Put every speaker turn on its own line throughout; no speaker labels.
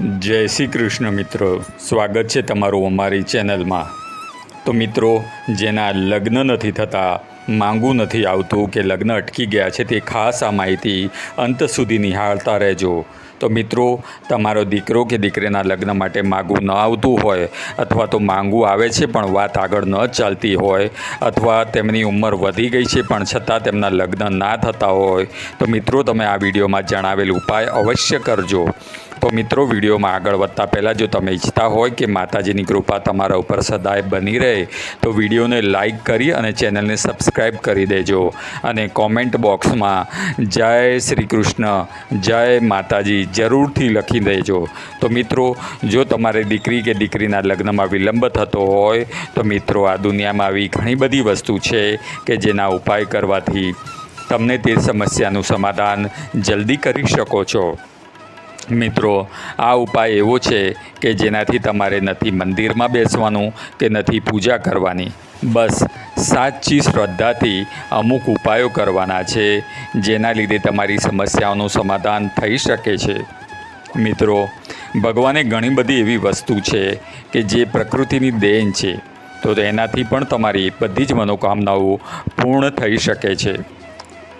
જય શ્રી કૃષ્ણ મિત્રો. સ્વાગત છે તમારું અમારી ચેનલમાં. તો મિત્રો, જેના લગ્ન નથી થતા, માંગું નથી આવતું કે લગ્ન અટકી ગયા છે તે ખાસ આ માહિતી અંત સુધી નિહાળતા રહેજો. તો મિત્રો, તમારો દીકરો કે દીકરીના લગ્ન માટે માંગું ન આવતું હોય અથવા તો માંગું આવે છે પણ વાત આગળ ન ચાલતી હોય અથવા તેમની ઉંમર વધી ગઈ છે પણ છતાં તેમના લગ્ન ના થતા હોય, તો મિત્રો, તમે આ વિડીયોમાં જણાવેલ ઉપાય અવશ્ય કરજો. તો મિત્રો, વિડીયોમાં આગળ વધતા પહેલાં જો તમે ઈચ્છતા હોય કે માતાજીની કૃપા તમારા ઉપર સદાય બની રહે, તો વિડીયોને લાઈક કરી અને ચેનલને સબસ્ક્રાઈબ કરી દેજો અને કોમેન્ટ બોક્સમાં જય શ્રી કૃષ્ણ, જય માતાજી જરૂરથી લખી દેજો. તો મિત્રો, જો તમારે દીકરી કે દીકરીના લગ્નમાં વિલંબ થતો હોય, તો મિત્રો, આ દુનિયામાં આવી ઘણી બધી વસ્તુ છે કે જેના ઉપાય કરવાથી તમને તે સમસ્યાનું સમાધાન જલ્દી કરી શકો છો. મિત્રો, આ ઉપાય એવો છે કે જેનાથી તમારે નથી મંદિરમાં બેસવાનું કે નથી પૂજા કરવાની. બસ, સાચી શ્રદ્ધાથી અમુક ઉપાયો કરવાના છે, જેના લીધે તમારી સમસ્યાઓનું સમાધાન થઈ શકે છે. મિત્રો, ભગવાને ઘણી બધી એવી વસ્તુ છે કે જે પ્રકૃતિની દેન છે, તો એનાથી પણ તમારી બધી જ મનોકામનાઓ પૂર્ણ થઈ શકે છે.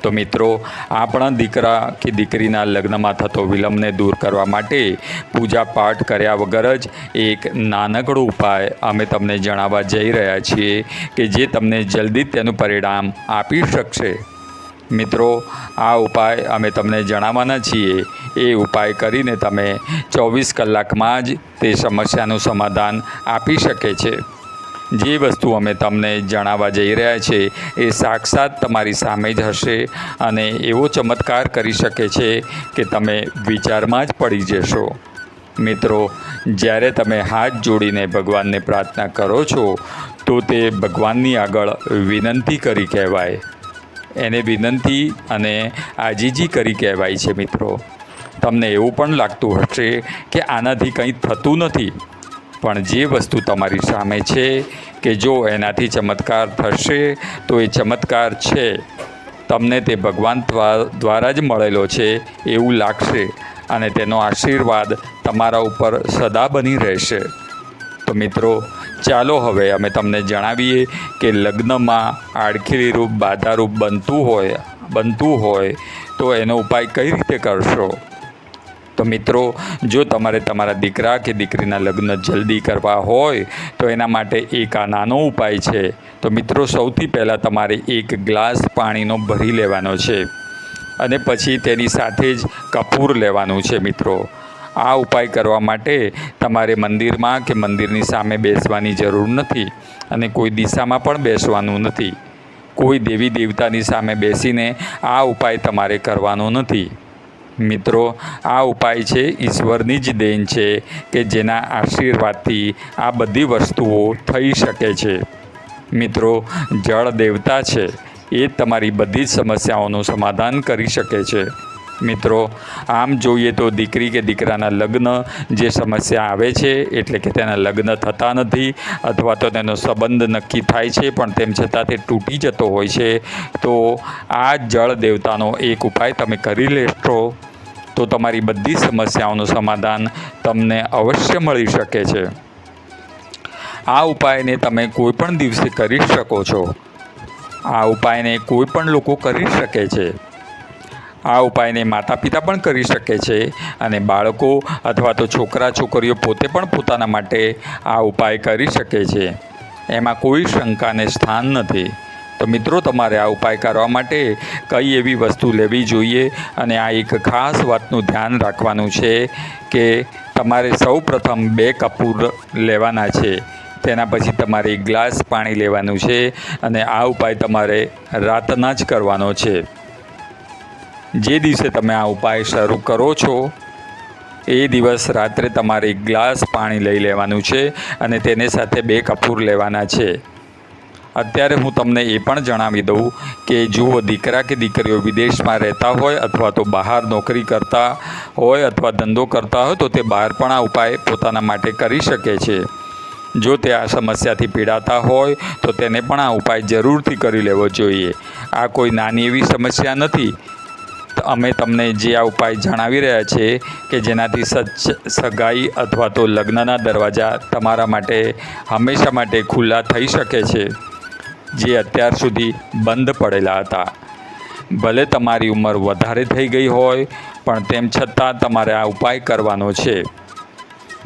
તો મિત્રો આપણા દીકરા કે દીકરીના લગ્નમાં થતો વિલંબને દૂર કરવા માટે પૂજા પાઠ કર્યા વગર જ એક નાનકડો ઉપાય અમે તમને જણાવવા જઈ રહ્યા છીએ કે જે તમને જલ્દી તેનું પરિણામ આપી શકશે. મિત્રો, આ ઉપાય અમે તમને જણાવવાના છીએ. એ ઉપાય કરીને તમે ચોવીસ કલાકમાં જ તે સમસ્યાનું સમાધાન આપી શકે છે. જે વસ્તુ અમે તમને જણાવવા જઈ રહ્યા છે, એ સાક્ષાત તમારી સામે જ હશે અને એવો ચમત્કાર કરી શકે છે કે તમે વિચારમાં જ પડી જશો. મિત્રો, જ્યારે તમે હાથ જોડીને ભગવાનને પ્રાર્થના કરો છો, તો તે ભગવાનની આગળ વિનંતી કરી કહેવાય. એને વિનંતી અને આજીજી કરી કહેવાય છે, મિત્રો. તમને એવું પણ લાગતું હશે કે આનાથી કંઈ થતું નથી. પણ જે વસ્તુ તમારી સામે છે કે જો એનાથી ચમત્કાર થશે, તો એ ચમત્કાર છે. તમને તે ભગવાન દ્વારા જ મળેલો છે એવું લાગશે અને તેનો આશીર્વાદ તમારા ઉપર સદા બની રહેશે. તો મિત્રો, ચાલો હવે અમે તમને જણાવીએ કે લગ્નમાં આડખીલી રૂપ બાધારૂપ બનતું હોય બનતું હોય તો એનો ઉપાય કઈ રીતે કરશો? તો મિત્રો, જો તમારે તમારા દીકરા કે દીકરીના લગ્ન જલ્દી કરવા હોય, તો એના માટે એક આ નાનો ઉપાય છે. તો મિત્રો, સૌથી પહેલાં તમારે એક ગ્લાસ પાણીનો ભરી લેવાનો છે અને પછી તેની સાથે જ કપૂર લેવાનું છે મિત્રો. આ ઉપાય કરવા માટે તમારે મંદિરમાં કે મંદિરની સામે બેસવાની જરૂર નથી અને કોઈ દિશામાં પણ બેસવાનું નથી. કોઈ દેવી દેવતાની સામે બેસીને આ ઉપાય તમારે કરવાનો નથી. મિત્રો, આ ઉપાય છે ઈશ્વરની જ દેન છે કે જેના આશીર્વાદથી આ બધી વસ્તુઓ થઈ શકે છે. મિત્રો, જળ દેવતા છે એ તમારી બધી જ સમસ્યાઓનું સમાધાન કરી શકે છે. મિત્રો, આમ જોઈએ તો દીકરી કે દીકરાના લગ્ન જે સમસ્યા આવે છે, એટલે કે તેના લગ્ન થતા નથી અથવા તો તેનો સંબંધ નક્કી થાય છે, પણ તેમ છતાં તે તૂટી જતો હોય છે, તો આ જળ દેવતાનો એક ઉપાય તમે કરી લેશો. તો તમારી બધી સમસ્યાઓનું સમાધાન તમને અવશ્ય મળી શકે છે. આ ઉપાયને તમે કોઈ પણ દિવસે કરી શકો છો. આ ઉપાયને કોઈ પણ લોકો કરી શકે છે. આ ઉપાયને માતા પિતા પણ કરી શકે છે અને બાળકો અથવા તો છોકરા, છોકરીઓ પોતે પણ પોતાના માટે આ ઉપાય કરી શકે છે. એમાં કોઈ શંકાને સ્થાન નથી. તો મિત્રો, તમારે આ ઉપાય કરવા માટે કઈ એવી વસ્તુ લેવી જોઈએ? અને આ એક ખાસ વાતનું ધ્યાન રાખવાનું છે કે તમારે સૌ પ્રથમ બે કપૂર લેવાના છે. તેના પછી તમારે એક ગ્લાસ પાણી લેવાનું છે અને આ ઉપાય તમારે રાતના જ કરવાનો છે. જે દિવસે તમે આ ઉપાય શરૂ કરો છો, એ દિવસ રાત્રે તમારે એક ગ્લાસ પાણી લઈ લેવાનું છે અને તેને સાથે બે કપૂર લેવાના છે. અત્યારે હું તમને એ પણ જણાવી દઉં કે જુઓ, દીકરા કે દીકરીઓ વિદેશમાં રહેતા હોય અથવા તો બહાર નોકરી કરતા હોય અથવા ધંધો કરતા હોય તો તે બહાર પણ આ ઉપાય પોતાના માટે કરી શકે છે. જો તે આ સમસ્યાથી પીડાતા હોય તો તેને પણ આ ઉપાય જરૂરથી કરી લેવો જોઈએ. આ કોઈ નાની એવી સમસ્યા નથી. અમે તમને જે આ ઉપાય જણાવી રહ્યા છે કે જેનાથી સચ, સગાઈ અથવા તો લગ્નના દરવાજા તમારા માટે હંમેશા માટે ખુલ્લા થઈ શકે છે. જે અત્યાર સુધી બંધ પડેલા હતા. ભલે તમારી ઉંમર વધારે થઈ ગઈ હોય, પણ તેમ છતાં તમારે આ ઉપાય કરવાનો છે.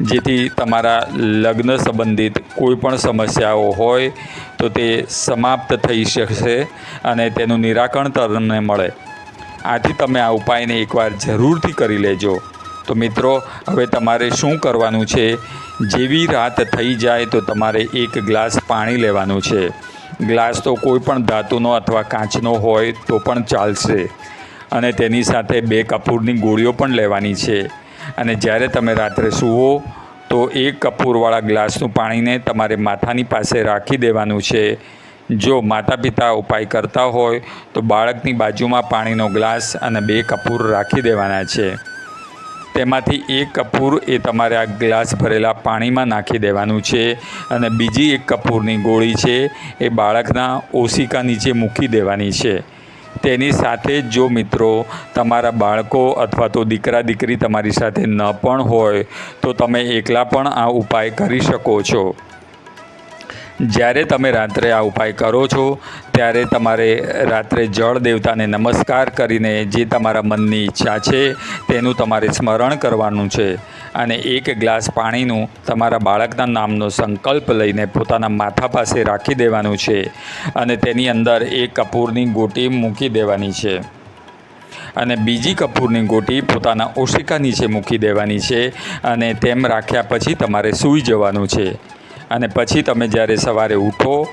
જેથી તમારા લગ્ન સંબંધિત કોઈ પણ સમસ્યાઓ હોય, તો તે સમાપ્ત થઈ શકશે અને તેનું નિરાકરણ તમને મળે. આથી તમે આ ઉપાયને એકવાર જરૂરથી કરી લેજો. તો મિત્રો, હવે તમારે શું કરવાનું છે? જેવી રાત થઈ જાય, તો તમારે એક ગ્લાસ પાણી લેવાનું છે. ગ્લાસ તો કોઈ પણ ધાતુનો અથવા કાચનો હોય તો પણ ચાલશે. અને તેની સાથે બે કપૂરની ગોળીઓ પણ લેવાની છે. અને જ્યારે તમે રાત્રે સૂવો, તો એક કપૂરવાળા ગ્લાસનું પાણીને તમારે માથાની પાસે રાખી દેવાનું છે. જો માતા પિતા ઉપાય કરતા હોય, તો બાળકની બાજુમાં પાણીનો ગ્લાસ અને બે કપૂર રાખી દેવાના છે. તેમાંથી એક કપૂર એ તમારે આ ગ્લાસ ભરેલા પાણીમાં નાખી દેવાનું છે અને બીજી એક કપૂરની ગોળી છે એ બાળકના ઓશિકા નીચે મૂકી દેવાની છે. તેની સાથે જ મિત્રો તમારા બાળકો અથવા તો દીકરા દીકરી તમારી સાથે ન પણ હોય તો તમે એકલા પણ આ ઉપાય કરી શકો છો. જ્યારે તમે રાત્રે આ ઉપાય કરો છો, ત્યારે તમારે રાત્રે જળ દેવતાને નમસ્કાર કરીને જે તમારા મનની ઈચ્છા છે, તેનું તમારે સ્મરણ કરવાનું છે. અને એક ગ્લાસ પાણીનું તમારા બાળકના નામનો સંકલ્પ લઈને પોતાના માથા પાસે રાખી દેવાનું છે અને તેની અંદર એક કપૂરની ગોટી મૂકી દેવાની છે. અને બીજી કપૂરની ગોટી પોતાના ઓશિકા નીચે મૂકી દેવાની છે અને તેમ રાખ્યા પછી તમારે સૂઈ જવાનું છે. અને પછી તમે જ્યારે સવારે ઉઠો,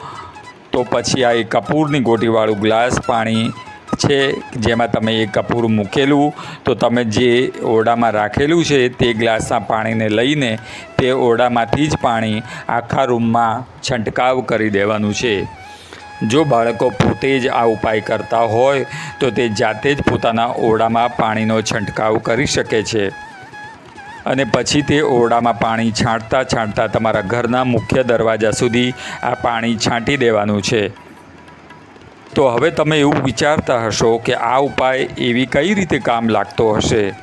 તો પછી આ એક કપૂરની ગોટીવાળું ગ્લાસ પાણી છે, જેમાં તમે એક કપૂર મૂકેલું, તો તમે જે ઓરડામાં રાખેલું છે, તે ગ્લાસના પાણીને લઈને તે ઓરડામાંથી જ પાણી આખા રૂમમાં છંટકાવ કરી દેવાનું છે. જો બાળકો પોતે જ આ ઉપાય કરતા હોય, તો તે જાતે જ પોતાના ઓરડામાં પાણીનો છંટકાવ કરી શકે છે. અને પછી તે ઓરડામાં પાણી છાંટતા છાંટતા તમારા ઘરના મુખ્ય દરવાજા સુધી આ પાણી છાંટી દેવાનું છે. તો હવે તમે એવું વિચારતા હશો કે આ ઉપાય એવી કઈ રીતે કામ લાગતો હશે?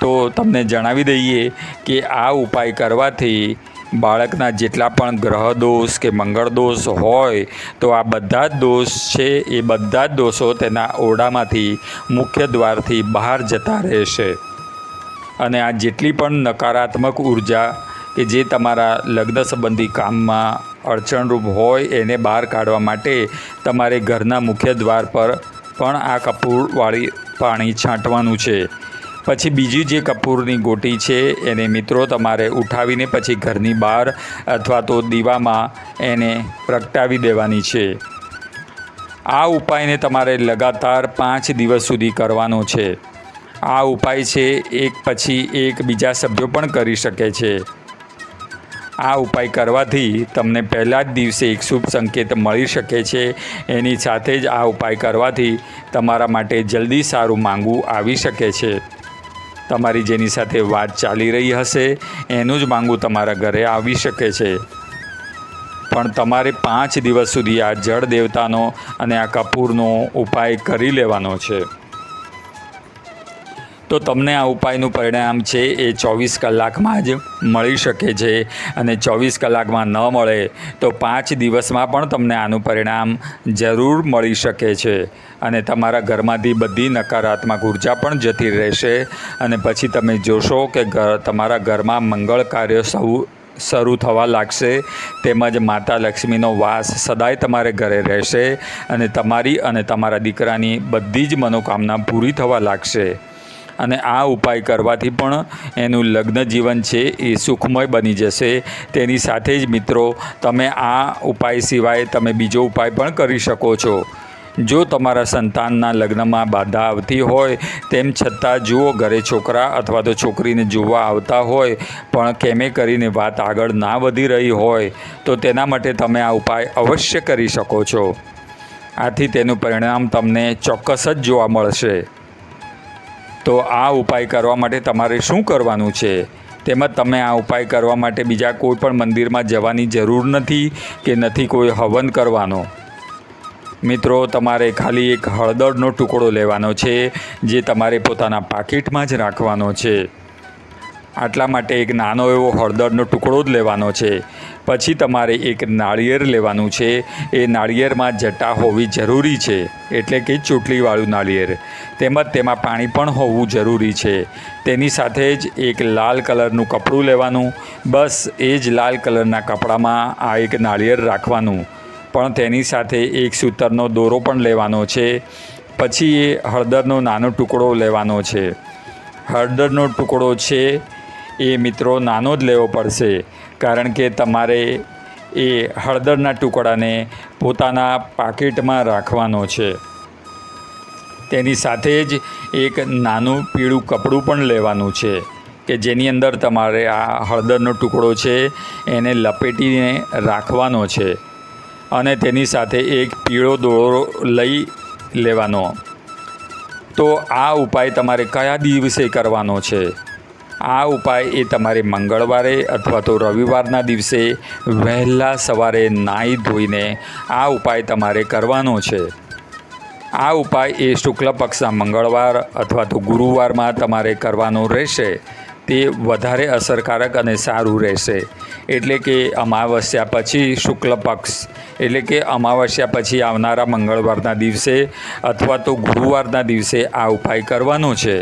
તો તમને જણાવી દઈએ કે આ ઉપાય કરવાથી બાળકના જેટલા પણ ગ્રહ દોષ કે મંગળ દોષ હોય, તો આ બધા જ દોષ છે, એ બધા જ દોષો તેના ઓરડામાંથી મુખ્ય દ્વારથી બહાર જતા રહેશે. અને આ જેટલી પણ નકારાત્મક ઊર્જા કે જે તમારા લગ્ન સંબંધી કામમાં અડચણરૂપ હોય એને બહાર કાઢવા માટે તમારે ઘરના મુખ્ય દ્વાર પર પણ આ કપૂરવાળી પાણી છાંટવાનું છે. પછી બીજી જે કપૂરની ગોટી છે એને મિત્રો તમારે ઉઠાવીને પછી ઘરની બહાર અથવા તો દીવામાં એને પ્રગટાવી દેવાની છે. આ ઉપાયને તમારે લગાતાર પાંચ દિવસ સુધી કરવાનો છે. આ ઉપાય છે, એક પછી એક બીજા સભ્યો પણ કરી શકે છે. આ ઉપાય કરવાથી તમને પહેલા જ દિવસે એક શુભ સંકેત મળી શકે છે. એની સાથે જ આ ઉપાય કરવાથી તમારા માટે જલ્દી સારું માંગવું આવી શકે છે. તમારી જેની સાથે વાત ચાલી રહી હશે, એનું જ માંગવું તમારા ઘરે આવી શકે છે. પણ તમારે પાંચ દિવસ સુધી આ જળ દેવતાનો અને આ કપૂરનો ઉપાય કરી લેવાનો છે. તો તમને આ ઉપાયનું પરિણામ છે, એ ચોવીસ કલાકમાં જ મળી શકે છે અને ચોવીસ કલાકમાં ન મળે તો પાંચ દિવસમાં પણ તમને આનું પરિણામ જરૂર મળી શકે છે. અને તમારા ઘરમાંથી બધી નકારાત્મક ઊર્જા પણ જતી રહેશે. અને પછી તમે જોશો કે ઘર તમારા ઘરમાં મંગળ કાર્ય સૌ, શરૂ થવા લાગશે. તેમજ માતા લક્ષ્મીનો વાસ સદાય તમારે ઘરે રહેશે અને તમારી અને તમારા દીકરાની બધી જ મનોકામના પૂરી થવા લાગશે. અને આ ઉપાય કરવાથી પણ એનું લગ્ન જીવન છે એ સુખમય બની જશે. તેની સાથે જ મિત્રો, તમે આ ઉપાય સિવાય તમે બીજો ઉપાય પણ કરી શકો છો. જો તમારા સંતાનના લગ્નમાં બાધા આવતી હોય, તેમ છતાં જુઓ ઘરે છોકરા અથવા તો છોકરીને જોવા આવતા હોય, પણ કેમે કરીને વાત આગળ ના વધી રહી હોય, તો તેના માટે તમે આ ઉપાય અવશ્ય કરી શકો છો. આથી તેનું પરિણામ તમને ચોક્કસ જ જોવા મળશે. તો આ ઉપાય કરવા માટે તમારે શું કરવાનું છે? તેમજ તમે આ ઉપાય કરવા માટે બીજા કોઈ પણ મંદિરમાં જવાની જરૂર નથી કે નથી કોઈ હવન કરવાનો? મિત્રો, તમારે ખાલી એક હળદરનો ટુકડો લેવાનો છે, જે તમારે પોતાના પાકીટમાં જ રાખવાનો છે. આટલા માટે એક નાનો એવો હળદરનો ટુકડો જ લેવાનો છે. પછી તમારે એક નાળિયેર લેવાનું છે. એ નાળિયેરમાં જટા હોવી જરૂરી છે. એટલે કે ચોટલીવાળું નાળિયેર. તેમજ તેમાં પાણી પણ હોવું જરૂરી છે. તેની સાથે જ એક લાલ કલરનું કપડું લેવાનું. બસ એ જ લાલ કલરના કપડામાં આ એક નાળિયેર રાખવાનું. પણ તેની સાથે એક સૂતરનો દોરો પણ લેવાનો છે. પછી એ હળદરનો નાનો ટુકડો લેવાનો છે. હળદરનો ટુકડો છે એ મિત્રો નાનો જ લેવો પડશે. કારણ કે તમારે એ હળદરના ટુકડાને પોતાના પાકીટમાં રાખવાનો છે. તેની સાથે જ એક નાનું પીળું કપડું પણ લેવાનું છે કે જેની અંદર તમારે આ હળદરનો ટુકડો છે એને લપેટીને રાખવાનો છે અને તેની સાથે એક પીળો દોરો લઈ લેવાનો. તો આ ઉપાય તમારે કયા દિવસે કરવાનો છે? આ ઉપાય એ તમારે મંગળવારે અથવા તો રવિવારના દિવસે વહેલા સવારે નાહી ધોઈને આ ઉપાય તમારે કરવાનો છે. આ ઉપાય એ શુક્લ પક્ષના મંગળવાર અથવા તો ગુરુવારમાં તમારે કરવાનો રહેશે. તે વધારે અસરકારક અને સારું રહેશે. એટલે કે અમાવસ્યા પછી શુક્લ પક્ષ, એટલે કે અમાવસ્યા પછી આવનારા મંગળવારના દિવસે અથવા તો ગુરુવારના દિવસે આ ઉપાય કરવાનો છે.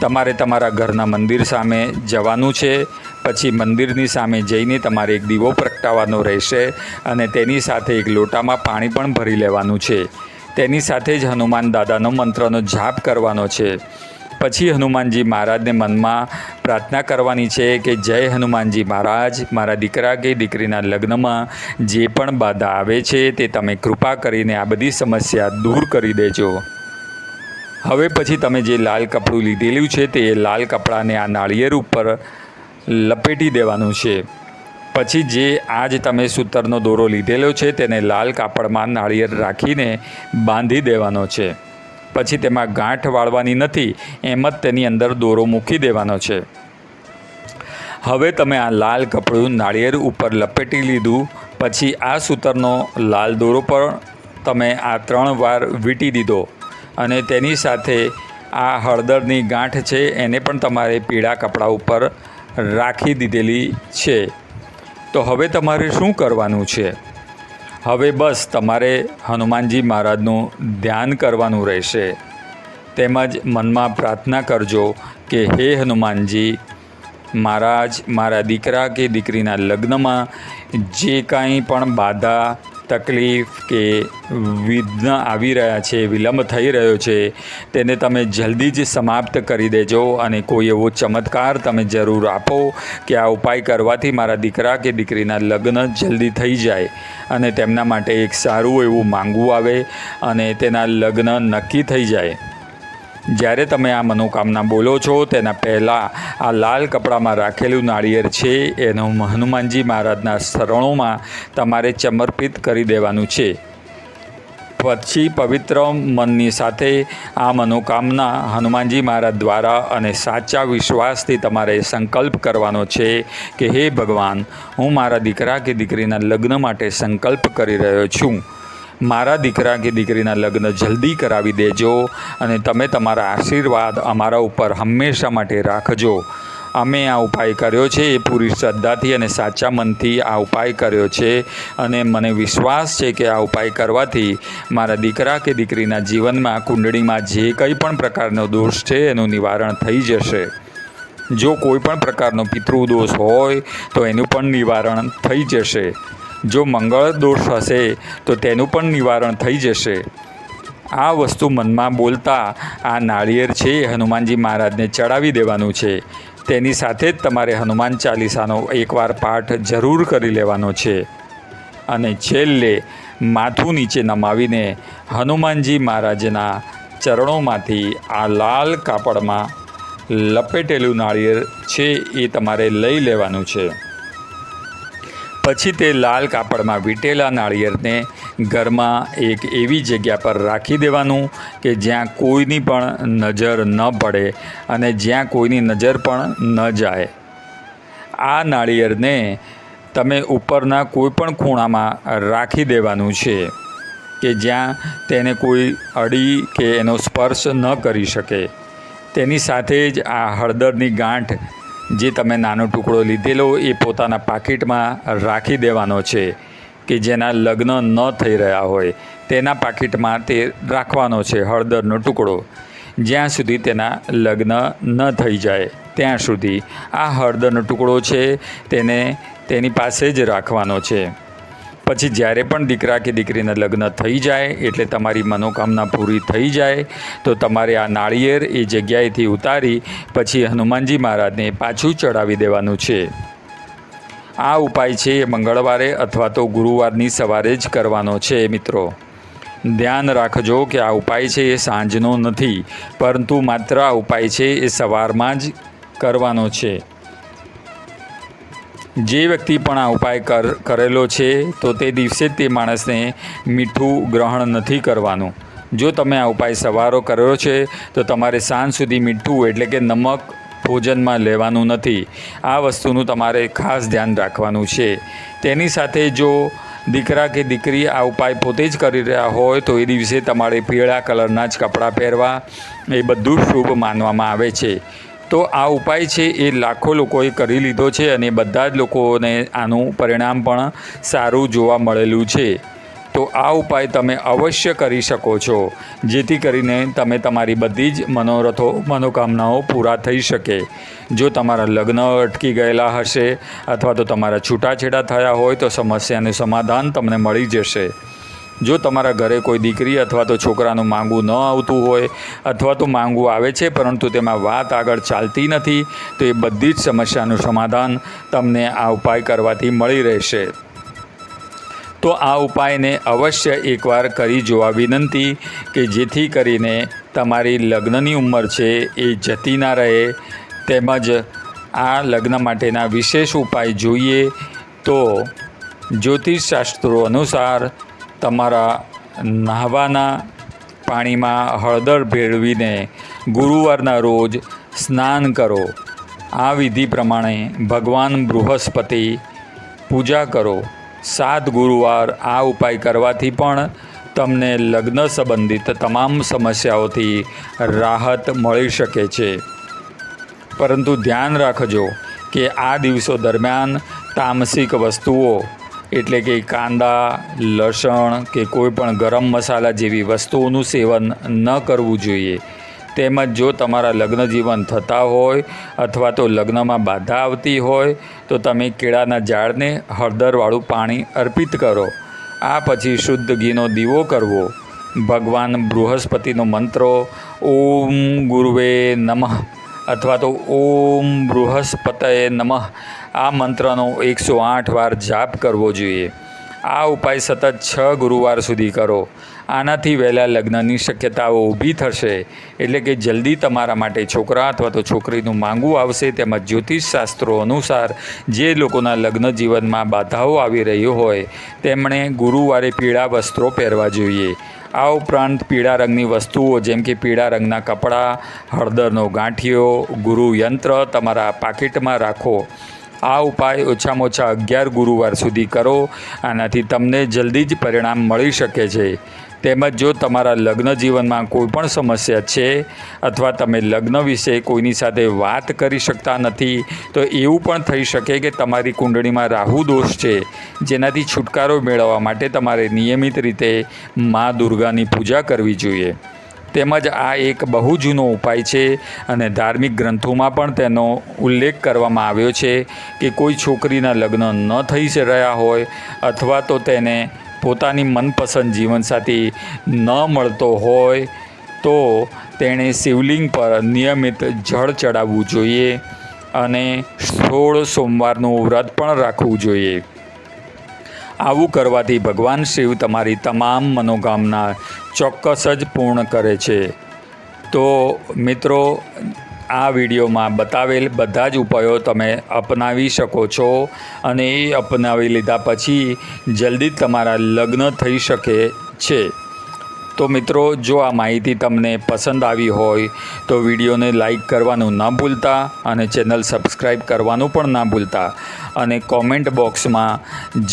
તમારે તમારા ઘરના મંદિર સામે જવાનું છે. પછી મંદિરની સામે જઈને તમારે એક દીવો પ્રગટાવવાનો રહેશે અને તેની સાથે એક લોટામાં પાણી પણ ભરી લેવાનું છે. તેની સાથે જ હનુમાન દાદાનો મંત્રનો જાપ કરવાનો છે. પછી હનુમાનજી મહારાજને મનમાં પ્રાર્થના કરવાની છે કે જય હનુમાનજી મહારાજ, મારા દીકરા કે દીકરીના લગ્નમાં જે પણ બાધા આવે છે તે તમે કૃપા કરીને આ બધી સમસ્યા દૂર કરી દેજો. હવે પછી તમે જે લાલ કપડું લીધેલું છે તે લાલ કપડાને આ નાળિયેર ઉપર લપેટી દેવાનું છે. પછી જે આજ તમે સૂતરનો દોરો લીધેલો છે તેને લાલ કાપડમાં નાળિયેર રાખીને બાંધી દેવાનો છે. પછી તેમાં ગાંઠ વાળવાની નથી, એમ જ તેની અંદર દોરો મૂકી દેવાનો છે. હવે તમે આ લાલ કપડું નાળિયેર ઉપર લપેટી લીધું, પછી આ સૂતરનો લાલ દોરો પણ તમે આ ત્રણ વાર વીંટી દીધો. અને તેની સાથે આ હળદરની ગાંઠ છે, એને પણ તમારે પીળા કપડા ઉપર રાખી દીધેલી છે. તો હવે તમારે શું કરવાનું છે? હવે બસ તમારે હનુમાનજી મહારાજનું ધ્યાન કરવાનું રહેશે. તેમજ મનમાં પ્રાર્થના કરજો કે હે હનુમાનજી, મહારાજ, મારા દીકરા કે દીકરીના લગ્નમાં જે કાંઈ પણ બાધા તકલીફ કે વિઘ્ન આવી રહ્યા છે, વિલંબ થઈ રહ્યો છે, તેને તમે જલ્દી જ સમાપ્ત કરી દેજો અને કોઈ એવો ચમત્કાર તમે જરૂર આપો કે આ ઉપાય કરવાથી મારા દીકરા કે દીકરીના લગ્ન જલ્દી થઈ જાય અને તેમના માટે એક સારું એવું માંગવું આવે અને તેના લગ્ન નક્કી થઈ જાય. જ્યારે તમે આ મનોકામના બોલો છો, તેના પહેલાં આ લાલ કપડામાં રાખેલું નાળિયેર છે, એનું હનુમાનજી મહારાજના શરણોમાં તમારે સમર્પિત કરી દેવાનું છે. પછી પવિત્ર મનની સાથે આ મનોકામના હનુમાનજી મહારાજ દ્વારા અને સાચા વિશ્વાસથી તમારે સંકલ્પ કરવાનો છે કે, હે ભગવાન, હું મારા દીકરા કે દીકરીના લગ્ન માટે સંકલ્પ કરી રહ્યો છું. મારા દીકરા કે દીકરીના લગ્ન જલ્દી કરાવી દેજો અને તમે તમારા આશીર્વાદ અમારા ઉપર હંમેશા માટે રાખજો. અમે આ ઉપાય કર્યો છે, એ પૂરી શ્રદ્ધાથી અને સાચા મનથી આ ઉપાય કર્યો છે અને મને વિશ્વાસ છે કે આ ઉપાય કરવાથી મારા દીકરા કે દીકરીના જીવનમાં કુંડળીમાં જે કંઈ પણ પ્રકારનો દોષ છે, એનું નિવારણ થઈ જશે. જો કોઈ પણ પ્રકારનો પિતૃદોષ હોય, તો એનું પણ નિવારણ થઈ જશે. જો મંગળ દોષ હશે, તો તેનું પણ નિવારણ થઈ જશે. આ વસ્તુ મનમાં બોલતા આ નાળિયેર છે, હનુમાનજી મહારાજને ચડાવી દેવાનું છે. તેની સાથે જ તમારે હનુમાન ચાલીસાનો એકવાર પાઠ જરૂર કરી લેવાનો છે. અને છેલ્લે માથું નીચે નમાવીને હનુમાનજી મહારાજના ચરણોમાંથી આ લાલ કાપડમાં લપેટેલું નાળિયેર છે, એ તમારે લઈ લેવાનું છે. પછી તે લાલ કાપડમાં વીંટેલા નાળિયેરને ઘરમાં એક એવી જગ્યા પર રાખી દેવાનું કે જ્યાં કોઈની પણ નજર ન પડે અને જ્યાં કોઈની નજર પણ ન જાય. આ નાળિયેરને તમે ઉપરના કોઈપણ ખૂણામાં રાખી દેવાનું છે કે જ્યાં તેને કોઈ અડી કે એનો સ્પર્શ ન કરી શકે. તેની સાથે જ આ હળદરની ગાંઠ જે તમે નાનો ટુકડો લીધેલો એ પોતાના પાકીટમાં રાખી દેવાનો છે કે જેના લગ્ન ન થઈ રહ્યા હોય, તેના પાકીટમાં તે રાખવાનો છે હળદરનો ટુકડો. જ્યાં સુધી તેના લગ્ન ન થઈ જાય, ત્યાં સુધી આ હળદરનો ટુકડો છે તેને તેની પાસે જ રાખવાનો છે. પછી જ્યારે પણ દીકરા કે દીકરીના લગ્ન થઈ જાય એટલે તમારી મનોકામના પૂરી થઈ જાય, તો તમારે આ નાળિયેર એ જગ્યાએથી ઉતારી પછી હનુમાનજી મહારાજને પાછું ચડાવી દેવાનું છે. આ ઉપાય છે એ મંગળવારે અથવા તો ગુરુવારની સવારે જ કરવાનો છે મિત્રો. ધ્યાન રાખજો કે આ ઉપાય છે એ સાંજનો નથી, પરંતુ માત્ર આ ઉપાય છે એ સવારમાં જ કરવાનો છે. જે વ્યક્તિ પણ આ ઉપાય કર, કરેલો છે, તો તે દિવસે જ તે માણસને મીઠું ગ્રહણ નથી કરવાનું. જો તમે આ ઉપાય સવારો કર્યો છે, તો તમારે સાંજ સુધી મીઠું, એટલે કે નમક, ભોજનમાં લેવાનું નથી. આ વસ્તુનું તમારે ખાસ ધ્યાન રાખવાનું છે. તેની સાથે જો દીકરા કે દીકરી આ ઉપાય પોતે જ કરી રહ્યા હોય, તો એ દિવસે તમારે પીળા કલરના જ કપડાં પહેરવા, એ બધું શુભ માનવામાં આવે છે. તો આ ઉપાય છે એ લાખો લોકોએ કરી લીધો છે અને બધા જ લોકોને આનું પરિણામ પણ સારું જોવા મળેલું છે. તો આ ઉપાય તમે અવશ્ય કરી શકો છો, જેથી કરીને તમે તમારી બધી જ મનોરથો, મનોકામનાઓ પૂરા થઈ શકે. જો તમારા લગ્ન અટકી ગયેલા હશે અથવા તો તમારા છૂટાછેડા થયા હોય તો સમસ્યાનું સમાધાન તમને મળી જશે. જો તમારા ઘરે કોઈ દીકરી અથવા તો છોકરાનું માંગવું ન આવતું હોય અથવા તો માંગવું આવે છે, પરંતુ તેમાં વાત આગળ ચાલતી નથી, તો એ બધી જ સમસ્યાનું સમાધાન તમને આ ઉપાય કરવાથી મળી રહેશે. તો આ ઉપાયને અવશ્ય એકવાર કરી જોવા વિનંતી કે જેથી કરીને તમારી લગ્નની ઉંમર છે એ જતી ના રહે. તેમજ આ લગ્ન માટેના વિશેષ ઉપાય જોઈએ તો જ્યોતિષ શાસ્ત્રો અનુસાર તમારા નહાવાના પાણીમાં હળદર ભેળવીને ગુરુવારના રોજ સ્નાન કરો. આ વિધિ પ્રમાણે ભગવાન બૃહસ્પતિ પૂજા કરો. સાત ગુરુવાર આ ઉપાય કરવાથી પણ તમને લગ્ન સંબંધિત તમામ સમસ્યાઓથી રાહત મળી શકે છે. પરંતુ ધ્યાન રાખજો કે આ દિવસો દરમિયાન તામસિક વસ્તુઓ એટલે કે કાંદા, લસણ કે કોઈપણ ગરમ મસાલા જેવી વસ્તુઓનું સેવન ન કરવું જોઈએ. તેમજ જો તમારા લગ્ન જીવન થતા હોય અથવા તો લગ્નમાં બાધા આવતી હોય, તો તમે કેળાના ઝાડને હળદરવાળું પાણી અર્પિત કરો. આ પછી શુદ્ધ ઘીનો દીવો કરવો. ભગવાન બૃહસ્પતિનો મંત્રો, ઓમ ગુરુવે નમઃ. અથવા તો ઓમ બૃહસ્પતયે નમઃ. આ મંત્રનો એકસો આઠ વાર જાપ કરવો જોઈએ. આ ઉપાય સતત છ ગુરુવાર સુધી કરો. આનાથી વહેલા લગ્નની શક્યતાઓ ઊભી થશે. એટલે કે જલ્દી તમારા માટે છોકરા અથવા તો છોકરીનું માંગવું આવશે તેમજ જ્યોતિષ શાસ્ત્રો અનુસાર જે લોકોના લગ્ન જીવનમાં બાધાઓ આવી રહી હોય, તેમણે ગુરુવારે પીળા વસ્ત્રો પહેરવા જોઈએ. આ ઉપરાંત પીળા રંગની વસ્તુઓ, જેમ કે પીળા રંગના કપડાં, હળદરનો ગાંઠિયો, ગુરુ યંત્ર તમારા પાકીટમાં રાખો. આ ઉપાય ઓછામાં ઓછા અગિયાર ગુરુવાર સુધી કરો. આનાથી તમને જલ્દી જ પરિણામ મળી શકે છે. તેમજ જો તમારા લગ્ન જીવનમાં કોઈ પણ સમસ્યા છે અથવા તમે લગ્ન વિશે કોઈની સાથે વાત કરી શકતા નથી, તો એવું પણ થઈ શકે કે તમારી કુંડળીમાં રાહુ દોષ છે, જેનાથી છુટકારો મેળવવા માટે તમારે નિયમિત રીતે મા દુર્ગાની પૂજા કરવી જોઈએ. તેમજ આ એક બહુ જૂનો ઉપાય છે અને ધાર્મિક ગ્રંથોમાં પણ તેનો ઉલ્લેખ કરવામાં આવ્યો છે કે કોઈ છોકરીના લગ્ન ન થઈ રહ્યા હોય અથવા તો તેને પોતાની મનપસંદ જીવનસાથી ન મળતો હોય તો તેણે શિવલિંગ પર નિયમિત જળ ચડાવવું જોઈએ અને સોળ સોમવારનું વ્રત પણ રાખવું જોઈએ. આવું કરવાથી ભગવાન શિવ તમારી તમામ મનોકામના ચોક્કસ જ પૂર્ણ કરે છે. તો મિત્રો આ વિડીયોમાં બતાવેલ બધા જ ઉપાયો તમે અપનાવી શકો છો અને એ અપનાવી લીધા પછી જલ્દી તમારા લગ્ન થઈ શકે છે. તો મિત્રો, જો આ માહિતી તમને પસંદ આવી હોય, તો વિડીયોને લાઈક કરવાનું ના ભૂલતા અને ચેનલ સબસ્ક્રાઈબ કરવાનું પણ ના ભૂલતા. અને કોમેન્ટ બોક્સમાં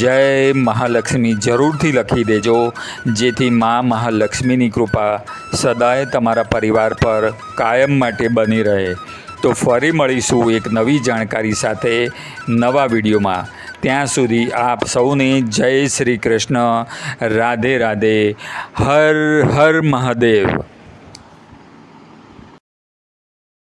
જય મહાલક્ષ્મી જરૂરથી લખી દેજો, જેથી મા મહાલક્ષ્મીની કૃપા સદાય તમારા પરિવાર પર કાયમ માટે બની રહે. તો ફરી મળીશું એક નવી જાણકારી સાથે નવા વિડીયોમાં. ત્યાં સુધી આપ સૌને જય શ્રી કૃષ્ણ. રાધે રાધે. હર હર મહાદેવ.